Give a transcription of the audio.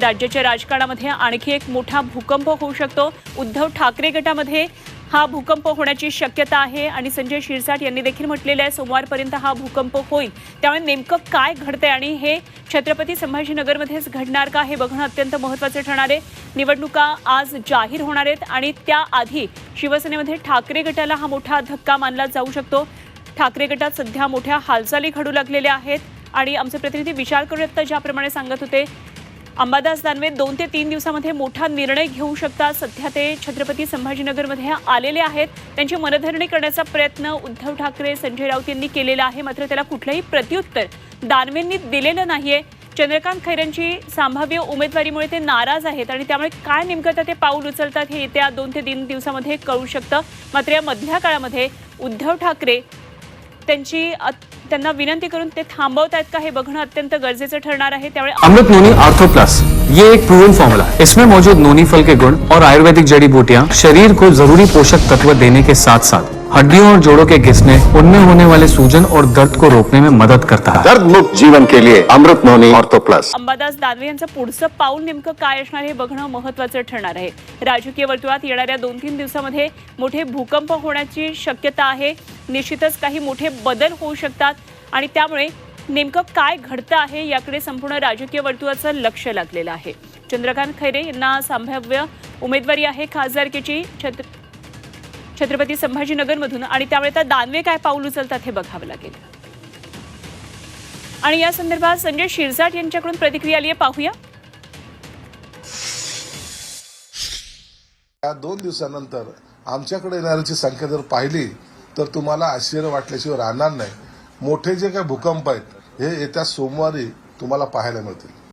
राज्याच्या राजकारणामध्ये आणखी एक मोठा भूकंप होऊ शकतो. उद्धव ठाकरे गटामध्ये हा भूकंप होण्याची शक्यता आहे आणि संजय शिरसाट यांनी देखील म्हटलेलं आहे सोमवारपर्यंत हा भूकंप होईल. त्यामुळे नेमकं काय घडतंय आणि हे छत्रपती संभाजीनगरमध्येच घडणार का हे बघणं अत्यंत महत्त्वाचं ठरणार आहे. निवडणुका आज जाहीर होणार आहेत आणि त्याआधी शिवसेनेमध्ये ठाकरे गटाला हा मोठा धक्का मानला जाऊ शकतो. ठाकरे गटात सध्या मोठ्या हालचाली घडू लागलेल्या आहेत आणि आमचे प्रतिनिधी विशाल करुत्ता ज्याप्रमाणे सांगत होते अंबादास दानवे दोन ते तीन दिवसामध्ये मोठा निर्णय घेऊ शकतात. सध्या ते छत्रपती संभाजीनगरमध्ये आलेले आहेत. त्यांची मनधरणी करण्याचा प्रयत्न उद्धव ठाकरे संजय राऊत यांनी केलेला आहे. मात्र त्याला कुठलंही प्रत्युत्तर दानवेंनी दिलेलं नाहीये. चंद्रकांत खैरेंची संभाव्य उमेदवारीमुळे ते नाराज आहेत आणि त्यामुळे काय नेमकं तर ते पाऊल उचलतात हे येत्या दोन ते तीन दिवसामध्ये कळू शकतं. मात्र या मधल्या काळामध्ये उद्धव ठाकरे त्यांची त्यांना विनंती करून ते थांबवत आहेत का हे बघणं अत्यंत गरजेचं ठरणार आहे. त्यामुळे अमृत नोनी आर्थो प्लस ये एक प्रूवन फॉर्मूला है इसमें मौजूद नोनी फल के गुण और आयुर्वेदिक जड़ी बूटियाँ शरीर को जरूरी पोषक तत्व देने के साथ साथ हड्डियों और जोड़ों के घिसने उनमें होने वाले सूजन और दर्द को रोकने में मदद करता है। दर्द मुक्त जीवन के लिए Amrut noni ortho plus Ambadas Danve यांचं पुढचं पाऊल नेमकं काय असणार हे बघणं महत्वाचं ठरणार आहे. राजकीय वर्तुळात येणाऱ्या दोन तीन दिवसामध्ये मोठे भूकंप होण्याची शक्यता आहे. निश्चितच काही मोठे बदल होऊ शकतात. आणि त्यामुळे नेमकं काय घडतं आहे याकडे संपूर्ण राजकीय वर्तुळाचं लक्ष लागलेलं आहे. चंद्रकांत खैरे यांना संभाव्य उमेदवारी आहे खासदारकीची. छत्र छत्रपती संभाजीनगरमधून. आणि त्यामुळे आता दानवे काय पाऊल उचलतात हे बघावं लागेल. आणि या संदर्भात संजय शिरसाट यांच्याकडून प्रतिक्रिया आली आहे पाहूया. या दोन दिवसानंतर आमच्याकडे येणाऱ्यांची संख्या जर पाहिली तर तुम्हाला आश्चर्य वाटल्याशिवाय राहणार नाही. मोठे जे काही भूकंप आहेत हे येत्या सोमवारी तुम्हाला पाहायला मिळतील.